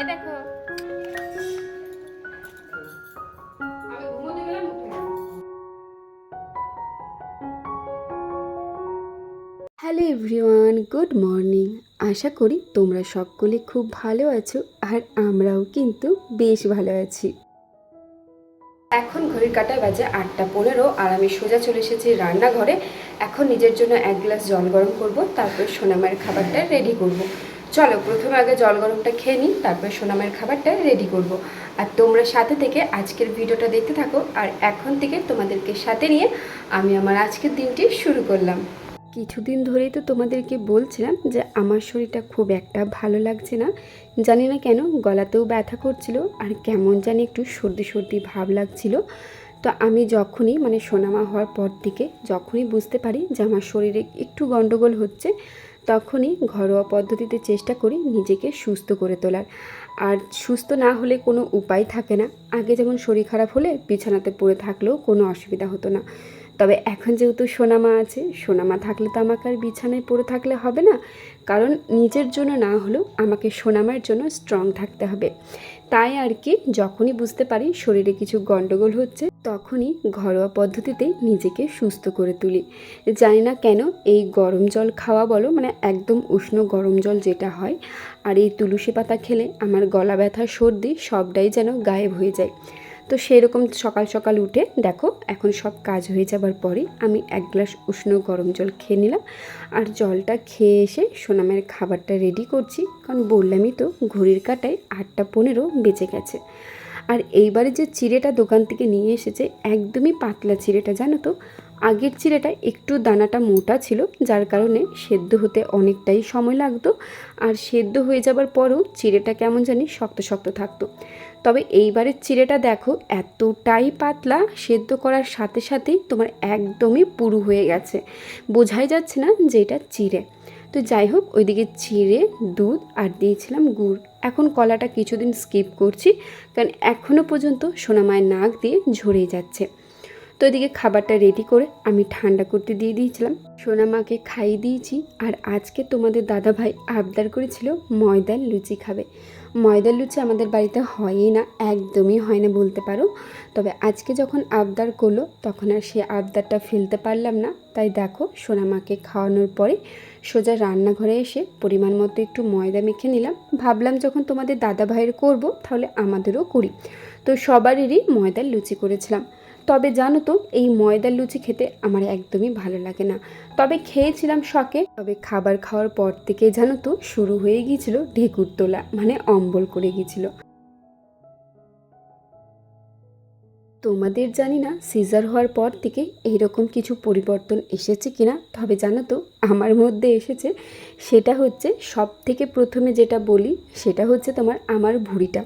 এই দেখো আমি ঘুমোতে গেলাম উঠে গেলাম। হ্যালো এভরিওয়ান গুড মর্নিং আশা করি তোমরা সকলে খুব ভালো আছো আর আমরাও কিন্তু বেশ ভালো আছি এখন ঘড়ির কাটা বাজে আটটা পনেরো আর আমি সোজা চলে এসেছি রান্নাঘরে এখন নিজের জন্য এক গ্লাস জল গরম করব তারপর সোনামায়ের খাবারটা রেডি করব। চলো, প্রথমে আগে জল গরমটা খেয়ে নিই, তারপর সোনামায়ের খাবারটা রেডি করব। আর তোমরা সাথে থেকে আজকের ভিডিওটা দেখতে থাকো, আর এখন থেকে তোমাদেরকে সাথে নিয়ে আমি আমার আজকের দিনটি শুরু করলাম। কিছুদিন ধরেই তো তোমাদেরকে বলছিলাম যে আমার শরীরটা খুব একটা ভালো লাগছে না। জানি না কেন, গলাতেও ব্যথা করছিল, আর কেমন জানি একটু সর্দি সর্দি ভাব লাগছিল। তো আমি যখনই মানে সোনামা হওয়ার পর থেকে যখনই বুঝতে পারি যে আমার শরীরে একটু গণ্ডগোল হচ্ছে তখনই ঘরোয়া পদ্ধতিতে চেষ্টা করি নিজেকে সুস্থ করে তোলার। আর সুস্থ না হলে কোনো উপায় থাকে না। আগে যেমন শরীর খারাপ হলে বিছানাতে পড়ে থাকলেও কোনো অসুবিধা হতো না। তবে এখন যেহেতু সোনামা আছে, সোনামা থাকলে তো আমাকে আর বিছানায় পড়ে থাকলে হবে না। কারণ নিজের জন্য না হলেও আমাকে সোনামার জন্য স্ট্রং থাকতে হবে। তাই আর কি, যখনই বুঝতে পারি শরীরে কিছু গণ্ডগোল হচ্ছে তখনই ঘরোয়া পদ্ধতিতে নিজেকে সুস্থ করে তুলি। জানি না কেন এই গরম জল খাওয়া বলো মানে একদম উষ্ণ গরম জল যেটা হয়, আর এই তুলসী পাতা খেলে আমার গলা ব্যথা, সর্দি সবটাই যেন গায়েব হয়ে যায়। তো সেরকম সকাল সকাল উঠে দেখো, এখন সব কাজ হয়ে যাবার পরে আমি এক গ্লাস উষ্ণ গরম জল খেয়ে নিলাম, আর জলটা খেয়ে এসে সোনামের খাবারটা রেডি করছি, কারণ বললামই তো ঘড়ির কাটায় আটটা পনেরো বেঁচে গেছে। আর এইবারে যে চিড়েটা দোকান থেকে নিয়ে এসেছে, একদমই পাতলা চিড়েটা, জানো তো? আগের চিড়েটা একটু দানাটা মোটা ছিল, যার কারণে সেদ্ধ হতে অনেকটাই সময় লাগতো আর সেদ্ধ হয়ে যাবার পরও চিড়েটা কেমন জানি শক্ত শক্ত থাকতো। তবে এইবারের চিড়েটা দেখো, এতটাই পাতলা, সেদ্ধ করার সাথে সাথেই তোমার একদমই পুরু হয়ে গেছে। বোঝাই যাচ্ছে না যে এটা চিড়ে। তো যাই হোক, ওইদিকে চিড়ে, দুধ আর দিয়েছিলাম গুড়। এখন কলাটা কিছুদিন স্কিপ করছি, কারণ এখনও পর্যন্ত সোনামায় নাক দিয়ে ঝরে যাচ্ছে। তো এদিকে খাবারটা রেডি করে আমি ঠান্ডা করতে দিয়ে দিয়েছিলাম। সোনামাকে খাইয়ে দিয়েছি, আর আজকে তোমাদের দাদাভাই আবদার করেছিল ময়দার লুচি খাবে। ময়দার লুচি আমাদের বাড়িতে হয়ই না, একদমই হয় না বলতে পারো। তবে আজকে যখন আবদার করল, তখন আর সে আবদারটা ফেলতে পারলাম না। তাই দেখো সোনামাকে খাওয়ানোর পরে সোজা রান্নাঘরে এসে পরিমাণ মতো একটু ময়দা মেখে নিলাম। ভাবলাম যখন তোমাদের দাদা ভাইয়ের করব, তাহলে আমাদেরও করি। তো সবারেরই ময়দার লুচি করেছিলাম। তবে জানো তো, এই ময়দার লুচি খেতে আমার একদমই ভালো লাগে না। তবে খেয়েছিলাম শখে, তবে খাবার খাওয়ার পর থেকে জানো তো, শুরু হয়ে গিয়েছিল ঢেকুর তোলা মানে অম্বল করে গিয়েছিল। তোমাদের জানি না, সিজার হওয়ার পর থেকে এইরকম কিছু পরিবর্তন এসেছে কিনা, তবে জানো তো, আমার মধ্যে এসেছে, সেটা হচ্ছে সব থেকে প্রথমে যেটা বলি, সেটা হচ্ছে তোমার আমার ভুঁড়িটা।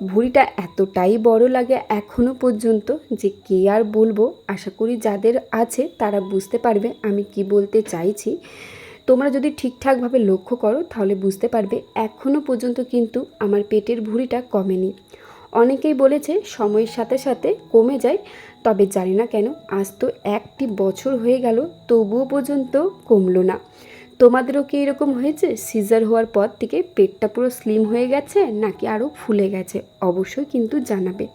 ভুঁড়িটা এতটাই বড় লাগে এখনও পর্যন্ত যে কে আর বলব? আশা করি যাদের আছে তারা বুঝতে পারবে আমি কি বলতে চাইছি। তোমরা যদি ঠিকঠাকভাবে লক্ষ্য করো তাহলে বুঝতে পারবে এখনও পর্যন্ত কিন্তু আমার পেটের ভুঁড়িটা কমেনি। অনেকেই বলেছে সময়ের সাথে সাথে কমে যায়, তবে জানি না কেন আজ তো একটি বছর হয়ে গেল, তবুও পর্যন্ত কমলো না। তোমাদেরও কি এরকম হয়েছে? সিজার হওয়ার পর থেকে পেটটা পুরো স্লিম হয়ে গেছে নাকি আরও ফুলে গেছে? অবশ্যই কিন্তু জানাবে।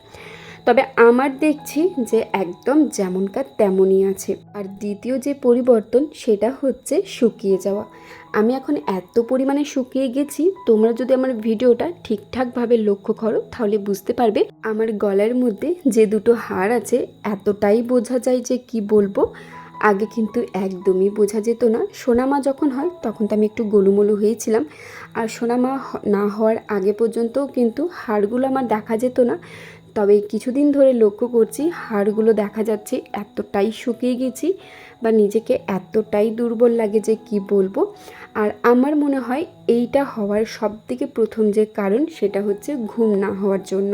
তবে আমার দেখছি যে একদম যেমনকার তেমনই আছে। আর দ্বিতীয় যে পরিবর্তন, সেটা হচ্ছে শুকিয়ে যাওয়া। আমি এখন এত পরিমাণে শুকিয়ে গেছি, তোমরা যদি আমার ভিডিওটা ঠিকঠাকভাবে লক্ষ্য করো, তাহলে বুঝতে পারবে আমার গলার মধ্যে যে দুটো হাড় আছে, এতটাই বোঝা যায় যে কি বলব। আগে কিন্তু একদমই বোঝা যেত না। সোনামা যখন হয়, তখন তো আমি একটু গোলুমলু হয়েছিলাম। আর সোনামা না হওয়ার আগে পর্যন্ত কিন্তু হাড়গুলো আমার দেখা যেত না। তবে কিছুদিন ধরে লক্ষ্য করছি, হাড়গুলো দেখা যাচ্ছে এতটাই শুকিয়ে গেছি বা নিজেকে এতটাই দুর্বল লাগে যে কি বলব। আর আমার মনে হয় এইটা হওয়ার সব থেকে প্রথম যে কারণ, সেটা হচ্ছে ঘুম না হওয়ার জন্য।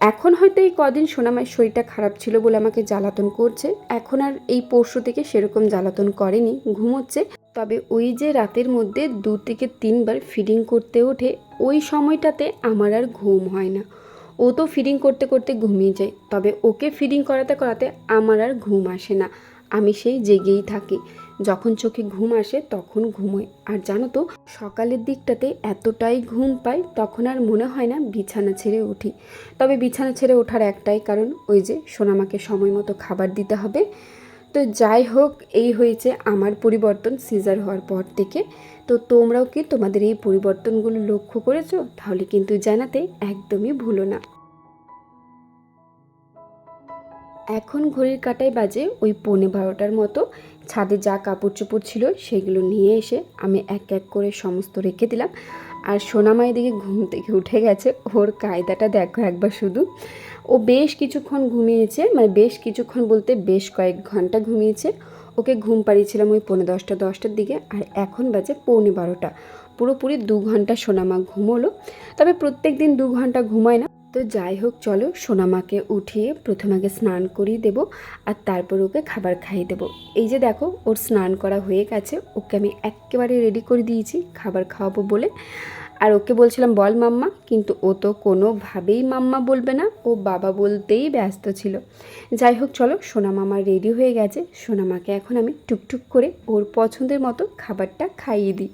এখন হয়তো এই কদিন সোনামায়ের শরীরটা খারাপ ছিল বলে আমাকে জ্বালাতন করছে। এখন আর এই পরশু থেকে সেরকম জ্বালাতন করেনি, ঘুমোচ্ছে। তবে ওই যে রাতের মধ্যে দু থেকে তিনবার ফিডিং করতে ওঠে, ওই সময়টাতে আমার আর ঘুম হয় না। ও তো ফিডিং করতে করতে ঘুমিয়ে যায়, তবে ওকে ফিডিং করাতে করাতে আমার আর ঘুম আসে না। আমি সেই জেগেই থাকি। যখন চোখে ঘুম আসে তখন ঘুমোই আর জানো তো, সকালের দিকটাতে এতটাই ঘুম পাই তখন আর মনে হয় না বিছানা ছেড়ে উঠি। তবে বিছানা ছেড়ে ওঠার একটাই কারণ ওই যে সোনামাকে সময় মতো খাবার দিতে হবে। তো যাই হোক, এই হয়েছে আমার পরিবর্তন সিজার হওয়ার পর থেকে। তো তোমরাও কি তোমাদের এই পরিবর্তনগুলো লক্ষ্য করেছ? তাহলে কিন্তু জানাতে একদমই ভুলো না। এখন ঘড়ির কাটায় বাজে ওই পৌনে বারোটার মতো। ছাদে যা কাপড় চোপড় ছিল সেগুলো নিয়ে এসে আমি এক এক করে সমস্ত রেখে দিলাম। আর সোনামাই দিকে ঘুম থেকে উঠে গেছে, ওর কায়দাটা দেখো একবার শুধু। ও বেশ কিছুক্ষণ ঘুমিয়েছে মানে বেশ কিছুক্ষণ বলতে বেশ কয়েক ঘণ্টা ঘুমিয়েছে। ওকে ঘুম পাড়িয়েছিলাম ওই পৌনে দশটা, দশটার দিকে, আর এখন বাজে পৌনে বারোটা। পুরোপুরি দু ঘণ্টা সোনামা ঘুমোলো। তবে প্রত্যেক দিন দু ঘণ্টা ঘুমায় না তো যাই হোক, চলো সোনামাকে উঠিয়ে প্রথমে আগে স্নান করিয়ে দেবো আর তারপর ওকে খাবার খাইয়ে দেবো। এই যে দেখো, ওর স্নান করা হয়ে গেছে। ওকে আমি একেবারে রেডি করে দিয়েছি খাবার খাওয়াবো বলে। আর ওকে বলছিলাম, বল মাম্মা। কিন্তু ও তো কোনোভাবেই মাম্মা বলবে না। ও বাবা বলতেই ব্যস্ত ছিল। যাই হোক, চলো সোনা মামা রেডি হয়ে গেছে। সোনামাকে এখন আমি টুকটুক করে ওর পছন্দের মতো খাবারটা খাইয়ে দিই।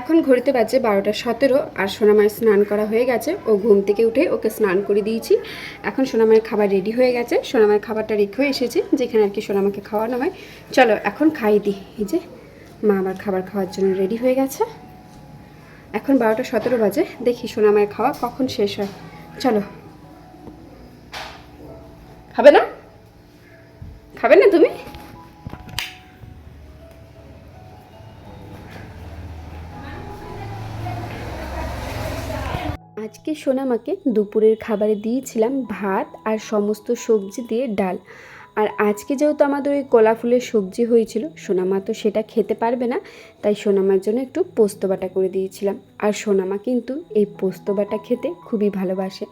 এখন ঘড়িতে বাজে বারোটা সতেরো আর সোনামায়ের স্নান করা হয়ে গেছে। ও ঘুম থেকে উঠে ওকে স্নান করে দিয়েছি। এখন সোনামায়ের খাবার রেডি হয়ে গেছে। সোনামায়ের খাবারটা রেখেও এসেছে। যেখানে আর কি সোনামাকে খাওয়ানো হয়। চলো, এখন খাই দিই এই যে, মা আবার খাবার খাওয়ার জন্য রেডি হয়ে গেছে। এখন বারোটা সতেরো বাজে। দেখি সোনামায়ের খাওয়া কখন শেষ হয়। চলো। খাবে না? খাবে না তুমি? আজকে সোনামাকে দুপুরের খাবারে দিয়েছিলাম ভাত আর সমস্ত সবজি দিয়ে ডাল। আর আজকে যেহেতু আমাদের ওই কলা ফুলের সবজি হয়েছিল, সোনামা তো সেটা খেতে পারবে না, তাই সোনামার জন্য একটু পোস্ত বাটা করে দিয়েছিলাম। আর সোনামা কিন্তু এই পোস্ত বাটা খেতে খুবই ভালোবাসে।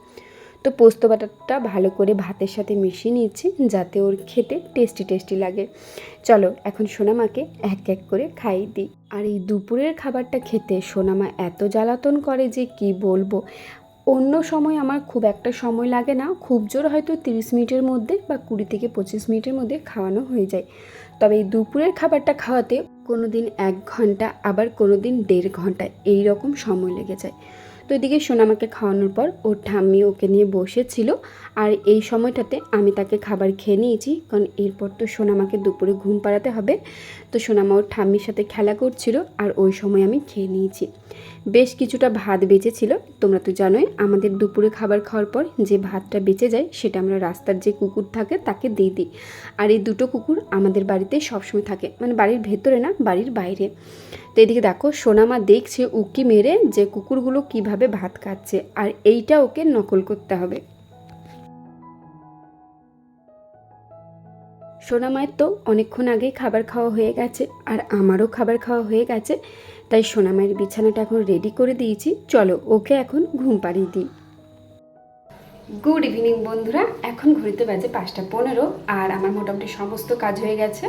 তো পোস্ত বাটাটা ভালো করে ভাতের সাথে মিশিয়ে নিচ্ছি যাতে ওর খেতে টেস্টি টেস্টি লাগে। চলো, এখন সোনামাকে এক এক করে খাইয়ে দিই। আর এই দুপুরের খাবারটা খেতে সোনামা এত জ্বালাতন করে যে কি বলব? অন্য সময় আমার খুব একটা সময় লাগে না, খুব জোর হয়তো তিরিশ মিনিটের মধ্যে বা কুড়ি থেকে পঁচিশ মিনিটের মধ্যে খাওয়ানো হয়ে যায়। তবে এই দুপুরের খাবারটা খাওয়াতে কোনো দিন এক ঘণ্টা, আবার কোনো দিন দেড় ঘণ্টা এই রকম সময় লেগে যায়। তো এদিকে সোনামাকে খাওয়ানোর পর ওর ঠাম্মি ওকে নিয়ে বসেছিল আর এই সময়টাতে আমি তাকে খাবার খেয়ে নিয়েছি। কারণ এরপর তো সোনামাকে দুপুরে ঘুম পাড়াতে হবে। তো সোনামা ওর ঠাম্মির সাথে খেলা করছিল আর ওই সময় আমি খেয়ে নিয়েছি। বেশ কিছুটা ভাত বেঁচেছিল, তোমরা তো জানোই আমাদের দুপুরে খাবার খাওয়ার পর যে ভাতটা বেঁচে যায় সেটা আমরা রাস্তার যে কুকুর থাকে তাকে দিয়ে দিই। আর এই দুটো কুকুর আমাদের বাড়িতে সবসময় থাকে মানে বাড়ির ভেতরে না, বাড়ির বাইরে। তো এদিকে দেখো, সোনামা দেখছে উকি মেরে যে কুকুরগুলো কীভাবে ভাত খাচ্ছে, আর এইটা ওকে নকল করতে হবে। সোনামায়ের তো অনেকক্ষণ আগেই খাবার খাওয়া হয়ে গেছে, আর আমারও খাবার খাওয়া হয়ে গেছে। তাই সোনামায়ের বিছানাটা এখন রেডি করে দিয়েছি। চলো, ওকে এখন ঘুম পাড়িয়ে দিই। গুড ইভিনিং বন্ধুরা। এখন ঘড়িতে বাজে পাঁচটা পনেরো, আর আমার মোটামুটি সমস্ত কাজ হয়ে গেছে।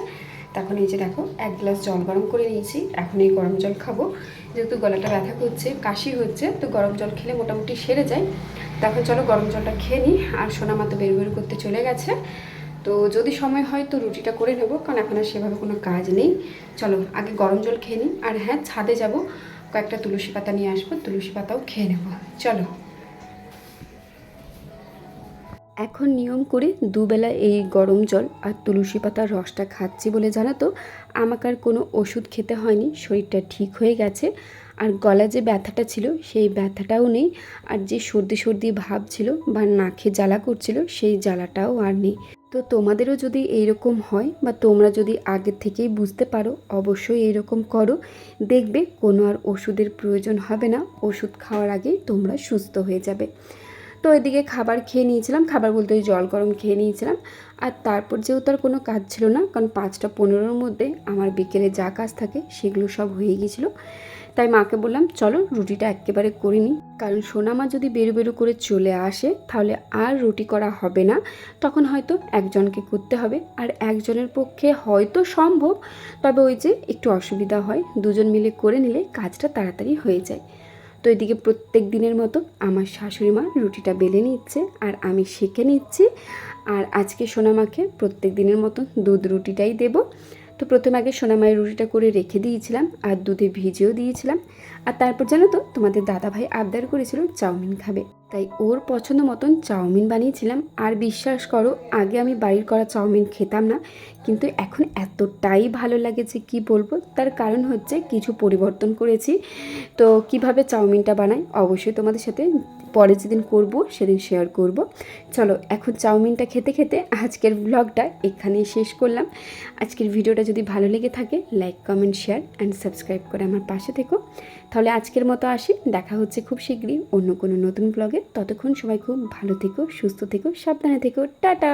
তখন এই যে দেখো, এক গ্লাস জল গরম করে নিয়েছি। এখন এই গরম জল খাব। যেহেতু গলাটা ব্যথা করছে, কাশি হচ্ছে, তো গরম জল খেলে মোটামুটি সেরে যায়। তখন চলো গরম জলটা খেয়ে নিই, আর সোনামা তো বের বের করতে চলে গেছে। তো যদি সময় হয় তো রুটিটা করে নেব, কারণ এখন আর সেভাবে কোনো কাজ নেই। চলো, আগে গরম জল খেয়ে নিই। আর হ্যাঁ ছাদে যাব, কয়েকটা তুলসী পাতা নিয়ে আসব, তুলসী পাতাও খেয়ে নেব। চলো। এখন নিয়ম করে দুবেলা এই গরম জল আর তুলসী পাতার রসটা খাচ্ছি বলে জানো তো, আমাকে আর কোনো ওষুধ খেতে হয়নি, শরীরটা ঠিক হয়ে গেছে। আর গলা যে ব্যথাটা ছিল, সেই ব্যথাটাও নেই। আর যে সর্দি সর্দি ভাব ছিল বা নাকে জ্বালা করছিল, সেই জ্বালাটাও আর নেই। তো তোমাদেরও যদি এইরকম হয় বা তোমরা যদি আগে থেকেই বুঝতে পারো, অবশ্যই এইরকম করো। দেখবে কোনো আর ওষুধের প্রয়োজন হবে না। ওষুধ খাওয়ার আগেই তোমরা সুস্থ হয়ে যাবে। তো এদিকে খাবার খেয়ে নিয়েছিলাম। খাবার বলতে ওই জল গরম খেয়ে নিয়েছিলাম। আর তারপর যেহেতু আর কোনো কাজ ছিল না, কারণ পাঁচটা পনেরোর মধ্যে আমার বিকেলে যা কাজ থাকে সেগুলো সব হয়ে গিয়েছিল। তাই মাকে বললাম, চলো রুটিটা একেবারে করে নিই। কারণ সোনামা যদি বেরু বেরু করে চলে আসে, তাহলে আর রুটি করা হবে না। তখন হয়তো একজনকে করতে হবে। আর একজনের পক্ষে হয়তো সম্ভব, তবে ওই যে একটু অসুবিধা হয়, দুজন মিলে করে নিলে কাজটা তাড়াতাড়ি হয়ে যায়। তো এদিকে প্রত্যেক দিনের মতো আমার শাশুড়ি মা রুটিটা বেলে নিচ্ছে আর আমি সেঁকে নিচ্ছি। আর আজকে সোনামাকে প্রত্যেক দিনের মতো দুধ রুটিটাই দেবো। তো প্রথমে আগে সোনামায়ের রুটিটা করে রেখে দিয়েছিলাম, আর দুধে ভিজেও দিয়েছিলাম। আর তারপর জানো তো, তোমাদের দাদাভাই আবদার করেছিল চাউমিন খাবে। তাই ওর পছন্দ মতন চাউমিন বানিয়েছিলাম। আর বিশ্বাস করো, আগে আমি বাড়ির করা চাউমিন খেতাম না, কিন্তু এখন এতটাই ভালো লাগেছে কি বলব, তার কারণ হচ্ছে কিছু পরিবর্তন করেছি। তো কীভাবে চাউমিনটা বানাই, অবশ্যই তোমাদের সাথে পরে যেদিন করব, সেদিন শেয়ার করব। চলো, এখন চাউমিনটা খেতে খেতে আজকের ব্লগটা এখানেই শেষ করলাম। আজকের ভিডিওটা যদি ভালো লেগে থাকে like comment share and subscribe করে আমার পাশে থেকো। তাহলে আজকের মতো আসি। দেখা হচ্ছে খুব শীঘ্রই অন্য কোনো নতুন ব্লগে ততক্ষণ সবাই খুব ভালো থেকো, সুস্থ থেকো, সাবধানে থেকো। টাটা!